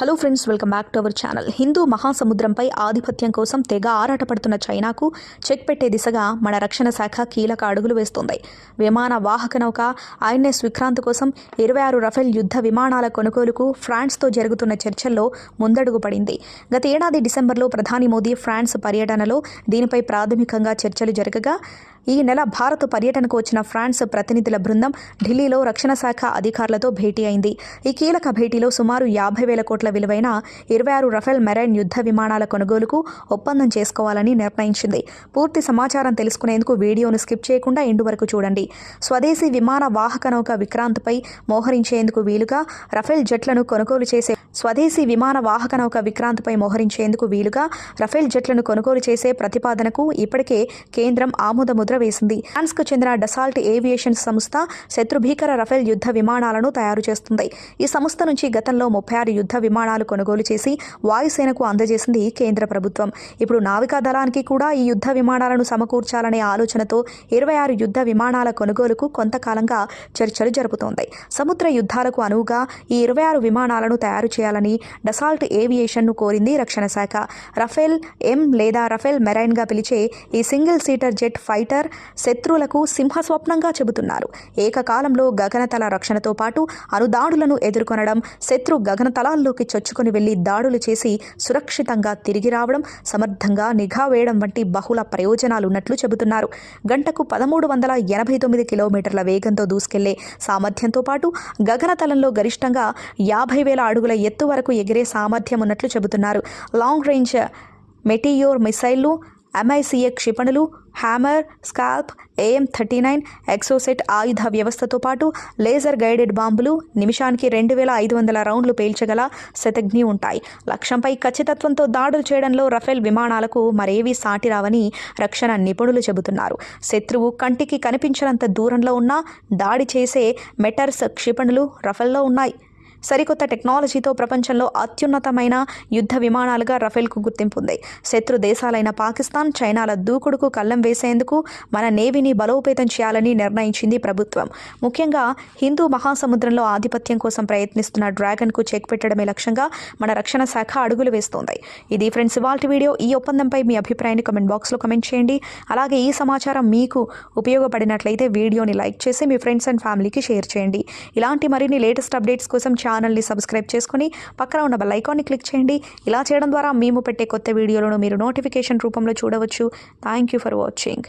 Hello friends welcome back to our channel Hindu మహాసముద్రంపై ఆధిపత్యం కోసం తెగ ఆరాటపడుతున్న చైనాకు చెక్ పెట్టే దిశగా మన రక్షణ శాఖ కీలక అడుగులు వేస్తోంది. విమాన వాహక నౌక ఐఎన్ఎస్ విక్రాంత్ కోసం ఇరవై ఆరు రఫేల్ యుద్ధ విమానాల కొనుగోలుకు ఫ్రాన్స్తో జరుగుతున్న చర్చల్లో ముందడుగు పడింది. గత ఏడాది డిసెంబర్లో ప్రధాని మోదీ ఫ్రాన్స్ పర్యటనలో దీనిపై ప్రాథమికంగా చర్చలు జరగగా ఈ నెల భారత్ పర్యటనకు వచ్చిన ఫ్రాన్స్ ప్రతినిధుల బృందం ఢిల్లీలో రక్షణ శాఖ అధికారులతో భేటీ అయింది. ఈ కీలక భేటీలో సుమారు యాభై వేల కోట్ల విలువైన ఇరవై ఆరు రఫేల్ మెరైన్ యుద్ధ విమానాల కొనుగోలుకు ఒప్పందం చేసుకోవాలని నిర్ణయించింది. పూర్తి సమాచారం తెలుసుకునేందుకు వీడియోను స్కిప్ చేయకుండా ఎండు వరకు చూడండి. స్వదేశీ విమాన వాహక నౌక విక్రాంత్పై మోహరించేందుకు వీలుగా రఫేల్ జెట్లను కొనుగోలు చేసే స్వదేశీ విమాన వాహక నౌక విక్రాంత్పై మోహరించేందుకు వీలుగా రఫేల్ జెట్లను కొనుగోలు చేసే ప్రతిపాదనకు ఇప్పటికే కేంద్రం ఆమోద ముద్ర వేసింది. ఫ్రాన్స్కు చెందిన డసాల్ట్ ఏవియేషన్ సంస్థ శత్రుభీకర రఫేల్ యుద్ధ విమానాలను తయారు చేస్తుంది. ఈ సంస్థ నుంచి గతంలో ముప్పై ఆరు యుద్ధ విమానాలు కొనుగోలు చేసి వాయుసేనకు అందజేసింది కేంద్ర ప్రభుత్వం. ఇప్పుడు నావికా దళానికి కూడా ఈ యుద్ధ విమానాలను సమకూర్చాలనే ఆలోచనతో ఇరవై ఆరు యుద్ధ విమానాల కొనుగోలుకు కొంతకాలంగా చర్చలు జరుపుతోంది. సముద్ర యుద్ధాలకు అనువుగా ఈ ఇరవై ఆరు విమానాలను తయారు చేయాలని డసాల్ట్ ఏవియేషన్ను కోరింది రక్షణ శాఖ. రఫేల్ ఎం లేదా రఫేల్ మెరైన్గా పిలిచే ఈ సింగిల్ సీటర్ జెట్ ఫైటర్ శత్రువులకు సింహస్వప్నంగా చెబుతున్నారు. ఏకకాలంలో గగనతల రక్షణతో పాటు అనుదాడులను ఎదుర్కొనడం శత్రు గగనతలాల్లోకి చొచ్చుకొని వెళ్ళి దాడులు చేసి సురక్షితంగా తిరిగి రావడం సమర్థంగా నిఘా వేయడం వంటి బహుళ ప్రయోజనాలున్నట్లు చెబుతున్నారు. గంటకు పదమూడు వందల ఎనభై తొమ్మిది కిలోమీటర్ల వేగంతో దూసుకెళ్ళే సామర్థ్యంతో పాటు గగనతలంలో గరిష్టంగా యాభై వేల అడుగుల ఎత్తు వరకు ఎగిరే సామర్థ్యం ఉన్నట్లు చెబుతున్నారు. లాంగ్ రేంజ్ మెటీయోర్ మిసైళ్ళు ఎంఐసిఏ క్షిపణులు Hammer SCALP AM thirty nine Exocet ఆయుధ వ్యవస్థతో పాటు లేజర్ గైడెడ్ బాంబులు నిమిషానికి రెండు వేల ఐదు వందల రౌండ్లు పేల్చగల శతఘ్ని ఉంటాయి. లక్ష్యంపై ఖచ్చితత్వంతో దాడులు చేయడంలో రఫేల్ విమానాలకు మరేవీ సాటి రావని రక్షణ నిపుణులు చెబుతున్నారు. శత్రువు కంటికి కనిపించనంత దూరంలో ఉన్న దాడి చేసే మెటర్స్ క్షిపణులు రఫేల్లో ఉన్నాయి. సరికొత్త టెక్నాలజీతో ప్రపంచంలో అత్యున్నతమైన యుద్ధ విమానాలుగా రఫేల్కు గుర్తింపు ఉంది. శత్రు దేశాలైన పాకిస్తాన్ చైనాల దూకుడుకు కళ్ళం వేసేందుకు మన నేవీని బలోపేతం చేయాలని నిర్ణయించింది ప్రభుత్వం. ముఖ్యంగా హిందూ మహాసముద్రంలో ఆధిపత్యం కోసం ప్రయత్నిస్తున్న డ్రాగన్కు చెక్ పెట్టడమే లక్ష్యంగా మన రక్షణ శాఖ అడుగులు వేస్తోంది. ఇది ఫ్రెండ్స్ ఇవాల్టి వీడియో. ఈ ఒప్పందంపై మీ అభిప్రాయాన్ని కమెంట్ బాక్స్లో కమెంట్ చేయండి. అలాగే ఈ సమాచారం మీకు ఉపయోగపడినట్లయితే వీడియోని లైక్ చేసి మీ ఫ్రెండ్స్ అండ్ ఫ్యామిలీకి షేర్ చేయండి. ఇలాంటి మరిన్ని లేటెస్ట్ అప్డేట్స్ కోసం ఛానల్ని సబ్స్క్రైబ్ చేసుకుని పక్కన ఉన్న బెల్ ఐకాన్ని క్లిక్ చేయండి. ఇలా చేయడం ద్వారా మేము పెట్టే కొత్త వీడియోలను మీరు నోటిఫికేషన్ రూపంలో చూడవచ్చు. Thank you for watching